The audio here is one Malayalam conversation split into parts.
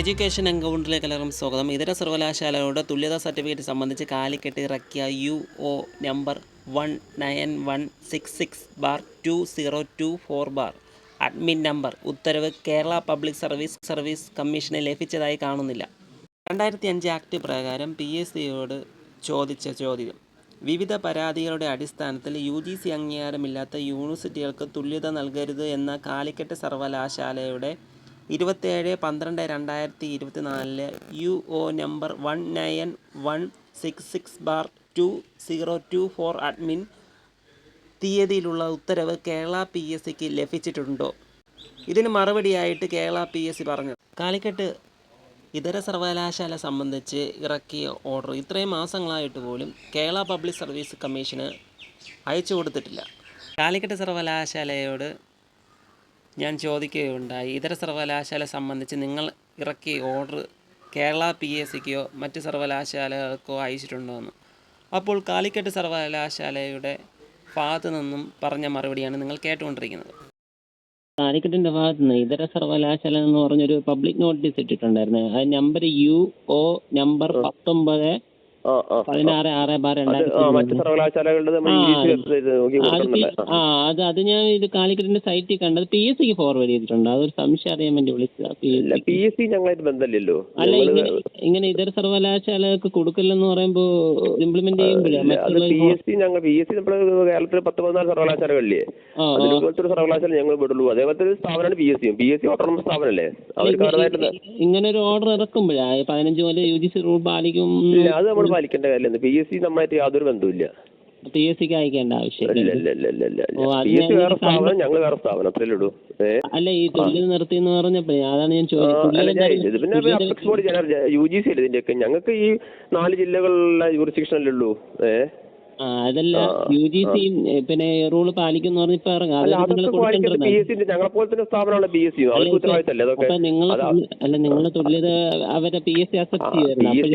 എഡ്യൂക്കേഷൻ എൻകൗണ്ടറിലേക്ക് എല്ലാവർക്കും സ്വാഗതം. ഇതര സർവകലാശാലകളുടെ തുല്യതാ സർട്ടിഫിക്കറ്റ് സംബന്ധിച്ച് കാലിക്കറ്റ് ഇറക്കിയ U O number one nine one six six bar two zero two four bar. Admin number ഉത്തരവ് കേരള പബ്ലിക് സർവീസ് സർവീസ് കമ്മീഷന് ലഭിച്ചതായി കാണുന്നില്ല. രണ്ടായിരത്തി അഞ്ച് ആക്ട് പ്രകാരം പി എസ് സിയോട് ചോദിച്ച ചോദ്യം. വിവിധ പരാതികളുടെ അടിസ്ഥാനത്തിൽ യു ജി സി അംഗീകാരമില്ലാത്ത യൂണിവേഴ്സിറ്റികൾക്ക് തുല്യത നൽകരുത് എന്ന കാലിക്കറ്റ് സർവകലാശാലയുടെ ഇരുപത്തേഴ് പന്ത്രണ്ട് രണ്ടായിരത്തി ഇരുപത്തി നാലിലെ U O number one nine one six six bar two zero two four admin തീയതിയിലുള്ള ഉത്തരവ് കേരള പി എസ് സിക്ക് ലഭിച്ചിട്ടുണ്ടോ? ഇതിന് മറുപടിയായിട്ട് കേരള പി എസ് സി പറഞ്ഞു. കാലിക്കട്ട് ഇതര സർവകലാശാല സംബന്ധിച്ച് ഇറക്കിയ ഓർഡർ ഇത്രയും മാസങ്ങളായിട്ട് പോലും കേരള പബ്ലിക് സർവീസ് കമ്മീഷന് അയച്ചു കൊടുത്തിട്ടില്ല. കാലിക്കട്ട് സർവകലാശാലയോട് ഞാൻ ചോദിക്കുകയുണ്ടായി. ഇതര സർവകലാശാല സംബന്ധിച്ച് നിങ്ങൾ ഇറക്കിയ ഓർഡർ കേരള പി എസ് സിക്കോ മറ്റ് സർവകലാശാലകൾക്കോ അയച്ചിട്ടുണ്ടോ എന്ന് അപ്പോൾ കാലിക്കറ്റ് സർവകലാശാലയുടെ ഭാഗത്തു നിന്നും പറഞ്ഞ മറുപടിയാണ് നിങ്ങൾ കേട്ടുകൊണ്ടിരിക്കുന്നത്. കാലിക്കറ്റിന്റെ ഭാഗത്ത് നിന്ന് ഇതര സർവകലാശാല എന്ന് പറഞ്ഞൊരു പബ്ലിക് നോട്ടീസ് ഇട്ടിട്ടുണ്ടായിരുന്നു. അത് നമ്പർ യു ഒ നമ്പർ പത്തൊമ്പത് പതിനാറ് ആറ് ബാർ അത് ആ രണ്ടായിരത്തി നമ്മൾ അത് അത് ഞാൻ ഇത് കാലിക്കറ്റിന്റെ സൈറ്റിൽ കണ്ടത് പി എസ് സിക്ക് ഫോർവേഡ് ചെയ്തിട്ടുണ്ട്. അതൊരു സംശയം അറിയാൻ വേണ്ടി വിളിച്ചതാ പി എസ് ഇല്ല സി ഞങ്ങളായിട്ട് ബന്ധമില്ലല്ലോ. അല്ല ഇങ്ങനെ ഇതര സർവകലാശാലകൾക്ക് കൊടുക്കില്ലെന്ന് പറയുമ്പോ ഇംപ്ലിമെന്റ് പി എസ് സി കേരളത്തിൽ പത്ത് പതിനാല് സർവകലാശാലകളില്ലേ. അതിലുപോലത്തെ ഒരു സർവകലാശാല ഞങ്ങൾ വിടുള്ളൂ. അതേപോലത്തെ ഒരു സ്ഥാപനമാണ് P S C P S C autonomous സ്ഥാപനമല്ലേ? അവർക്ക് ഇങ്ങനെ ഒരു ഓർഡർ ഇറക്കുമ്പോഴാ? പതിനഞ്ച് പോലെ യു ജി സി റൂൾ പാലിക്കും അത് നമ്മൾ പാലിക്കേണ്ട കാര്യമില്ല. പി എസ് സി നമ്മളായിട്ട് യാതൊരു ബന്ധവുമില്ല. പി എസ് സിക്ക് അയക്കേണ്ട ആവശ്യം ഞങ്ങൾ വേറെ ഉള്ളൂ. ഏഹ് അല്ല ഈ തുല്യത നിർത്തി എന്ന് പറഞ്ഞപ്പോഴേ അതാണ് ഞാൻ ചോദിച്ചത്. യു ജി സി ഇതിന്റെയൊക്കെ? ഞങ്ങൾക്ക് ഈ നാല് ജില്ലകളിലുള്ള അല്ലേ ഉള്ളൂ. ഏ? ആ അതല്ല യു ജി സി പിന്നെ റൂൾ പാലിക്കുന്നു പറഞ്ഞിപ്പോ ഇറങ്ങാം. ഞങ്ങളെ പോലത്തെ സ്ഥാപനമാണ് പി എസ് സി അപ്പൊ നിങ്ങൾ അല്ല നിങ്ങൾ തുല്യത അവരെ പി എസ് സി അക്സെപ്റ്റ്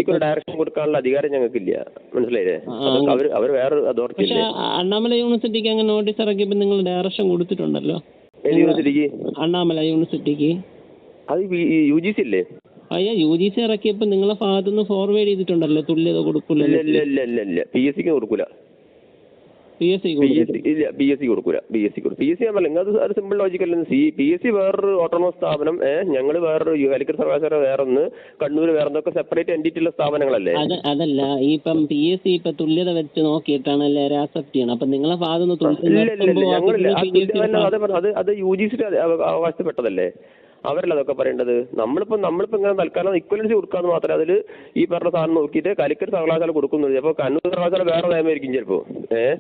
ഒരു ഡയറക്ഷൻ കൊടുക്കാനുള്ള അധികാരം ഞങ്ങൾക്കില്ല. മനസ്സിലായില്ലേ? അവർ അവർ വേറെ അതോറിറ്റി പക്ഷെ അണ്ണാമല യൂണിവേഴ്സിറ്റിക്ക് അങ്ങനെ നോട്ടീസ് ഇറക്കിയപ്പോ നിങ്ങൾ ഡയറക്ഷൻ കൊടുത്തിട്ടുണ്ടല്ലോ. യൂണിവേഴ്സിറ്റിക്ക്? അണ്ണാമല യൂണിവേഴ്സിറ്റിക്ക്. അത് യു ജി സി അല്ലേ അയ്യ യു ജി സി ഇറക്കിയപ്പോൾ നിങ്ങളെ ഭാഗത്തുനിന്ന് ഫോർവേഡ് ചെയ്തിട്ടുണ്ടല്ലോ തുല്യത കൊടുക്കില്ല ഇല്ല ഇല്ല ഇല്ല ഇല്ല പി എസ് സിക്ക് കൊടുക്കൂല. പി എസ് സി ഇല്ല പി എസ് സി കൊടുക്കൂല. പി എസ് സി കൊടുക്കും പി എസ് സി നമ്മൾ അത് ഒരു സിമ്പിൾ ലോജിക്കല്ല സി പി എസ് സി വേറൊരു ഓട്ടോണമസ് സ്ഥാപനം ഏഹ് ഞങ്ങൾ വേറൊരു കാലിക്കറ്റ് സർവകലാശാല വേറൊന്ന് കണ്ണൂർ വേറെ എന്തൊക്കെ സെപ്പറേറ്റ് എന്റിറ്റി ഉള്ള സ്ഥാപനങ്ങളല്ലേ? അത് അതല്ല ഈ ഇപ്പം പി എസ് സി ഇപ്പൊ തുല്യത വെച്ച് നോക്കിയിട്ടാണ് എല്ലാവരും ആക്സെപ്റ്റ് ചെയ്യണം. അപ്പൊ നിങ്ങളെ ഭാഗത്തുനിന്ന് അത് അത് യു ജി സി അവകാശപ്പെട്ടതല്ലേ? അവരല്ല അതൊക്കെ പറയേണ്ടത്? നമ്മളിപ്പോ നമ്മളിപ്പോ ഇങ്ങനെ തൽക്കാലം ഇക്വലൻസി കൊടുക്കാന്ന് മാത്രമേ അതിൽ ഈ പറഞ്ഞ സാധനം നോക്കിയിട്ട് കാലിക്കറ്റ് സർവകലാശാല കൊടുക്കുന്നുള്ളൂ. ചിലപ്പോൾ കണ്ണൂർ സർവകലാശാല വേറെ നിയമമായിരിക്കും ചിലപ്പോ. ഏഹ്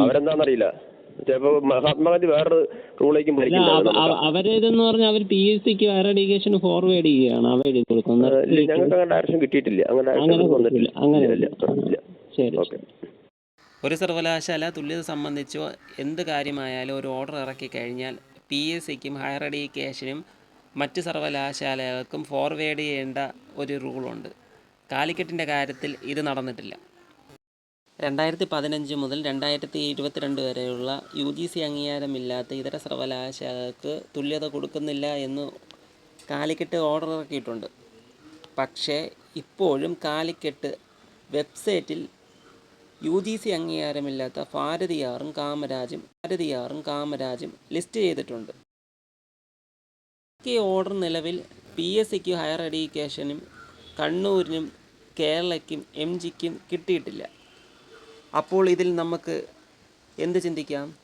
അവരെന്താണെന്നറിയില്ല ചിലപ്പോ മഹാത്മാഗാന്ധി വേറെ റൂളേക്കും അല്ല, അവ- അവ- അവരിതെന്ന് പറഞ്ഞാൽ അവർ പി എസ് സിക്ക് ഹയർ എഡ്യൂക്കേഷൻ ഫോർവേഡ് ചെയ്യുകയാണ്. കൊടുക്കുന്നത്. ഞങ്ങൾക്ക് അങ്ങനെ ഡയറക്ഷൻ കിട്ടിയിട്ടില്ല. അങ്ങനെ അങ്ങനെ ഡയറക്ഷൻ വന്നിട്ടില്ല. അങ്ങനെ ശരി ഓക്കെ. ഒരു സർവകലാശാല തുല്യത സംബന്ധിച്ചോ എന്ത് കാര്യമായാലും ഒരു ഓർഡർ ഇറക്കി കഴിഞ്ഞാൽ പി എസ് സിക്കും ഹയർ എഡ്യൂക്കേഷനും മറ്റ് സർവകലാശാലകൾക്കും ഫോർവേഡ് ചെയ്യേണ്ട ഒരു റൂളുണ്ട് കാലിക്കറ്റിന്റെ കാര്യത്തിൽ ഇത് നടന്നിട്ടില്ല. രണ്ടായിരത്തി പതിനഞ്ച് മുതൽ രണ്ടായിരത്തി ഇരുപത്തിരണ്ട് വരെയുള്ള യു ജി സി അംഗീകാരമില്ലാത്ത ഇതര സർവകലാശാലകൾക്ക് തുല്യത കൊടുക്കുന്നില്ല എന്ന് കാലിക്കറ്റ് ഓർഡർ ഇറക്കിയിട്ടുണ്ട്. പക്ഷേ ഇപ്പോഴും കാലിക്കറ്റ് വെബ്സൈറ്റിൽ യു ജി സി അംഗീകാരമില്ലാത്ത ഭാരതിയാറും കാമരാജും ഭാരതിയാറും കാമരാജും ലിസ്റ്റ് ചെയ്തിട്ടുണ്ട്. ഈ ഓർഡർ നിലവിൽ പി എസ് സിക്ക് ഹയർ എഡ്യൂക്കേഷനും കണ്ണൂരിനും കേരളയ്ക്കും എം ജിക്കും കിട്ടിയിട്ടില്ല. അപ്പോൾ ഇതിൽ നമുക്ക് എന്ത് ചിന്തിക്കാം?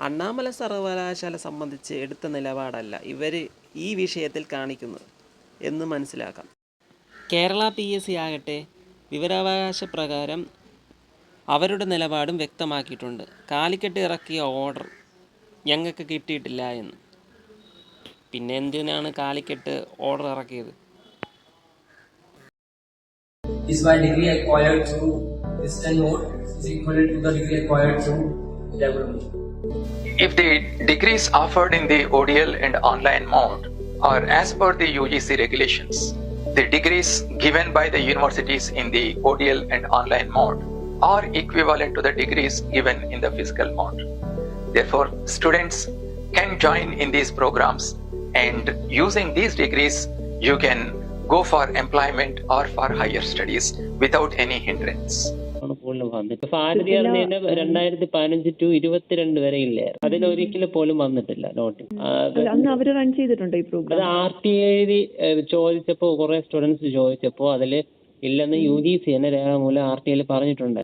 അണ്ണാമല സർവകലാശാല സംബന്ധിച്ച് എടുത്ത നിലപാടല്ല ഇവർ ഈ വിഷയത്തിൽ കാണിക്കുന്നത് എന്ന് മനസ്സിലാക്കാം. കേരള പി എസ് സി ആകട്ടെ വിവരാവകാശ പ്രകാരം അവരുടെ നിലപാടും വ്യക്തമാക്കിയിട്ടുണ്ട്. കാലിക്കറ്റ് ഇറക്കിയ ഓർഡർ ഞങ്ങൾക്ക് കിട്ടിയിട്ടില്ല എന്ന്. പിന്നെ എന്തിനാണ് കാലിക്കറ്റ് ഓർഡർ ഇറക്കിയത് is my degree acquired through distant mode is equivalent to the degree acquired through regular mode. If the degrees offered in the ODL and online mode are as per the UGC regulations, the degrees given by the universities in the ODL and online mode are equivalent to the degrees given in the physical mode. Therefore, students can join in these programs and using these degrees, you can go for employment or for higher studies without any hindrance. രണ്ടായിരത്തി പതിനഞ്ച് ടു ഇരുപത്തിരണ്ട് വരെ ഇല്ലേ? അതിലൊരിക്കലും പോലും വന്നിട്ടില്ല നോട്ടിൽ അവർ റൺ ചെയ്തിട്ടുണ്ട് ഈ അത് പ്രോഗ്രാം ആർ ടി എഴുതി ചോദിച്ചപ്പോ കുറെ സ്റ്റുഡൻസ് ചോദിച്ചപ്പോ അതിൽ ഇല്ലെന്ന് യു ജി സി തന്നെ രേഖാമൂലം ആർ ടി ഐയിൽ പറഞ്ഞിട്ടുണ്ട്.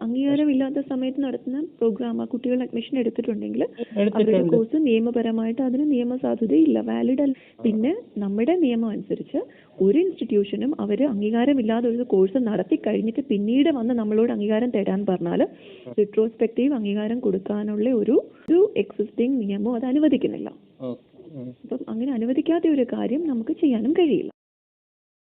അംഗീകാരമില്ലാത്ത സമയത്ത് നടത്തുന്ന പ്രോഗ്രാം കുട്ടികൾ അഡ്മിഷൻ എടുത്തിട്ടുണ്ടെങ്കിൽ അവരുടെ കോഴ്സ് നിയമപരമായിട്ട് അതിന് നിയമസാധുതയില്ല വാലിഡ് അല്ല. പിന്നെ നമ്മുടെ നിയമം അനുസരിച്ച് ഒരു ഇൻസ്റ്റിറ്റ്യൂഷനും അവർ അംഗീകാരമില്ലാതെ ഒരു കോഴ്സ് നടത്തി കഴിഞ്ഞിട്ട് പിന്നീട് വന്ന് നമ്മളോട് അംഗീകാരം തരാൻ പറഞ്ഞാൽ റിട്രോസ്പെക്റ്റീവ് അംഗീകാരം കൊടുക്കാനുള്ള ഒരു ഒരു എക്സിസ്റ്റിംഗ് നിയമം അത് അനുവദിക്കുന്നില്ല. അപ്പം അങ്ങനെ അനുവദിക്കാത്ത ഒരു കാര്യം നമുക്ക് ചെയ്യാനും കഴിയില്ല.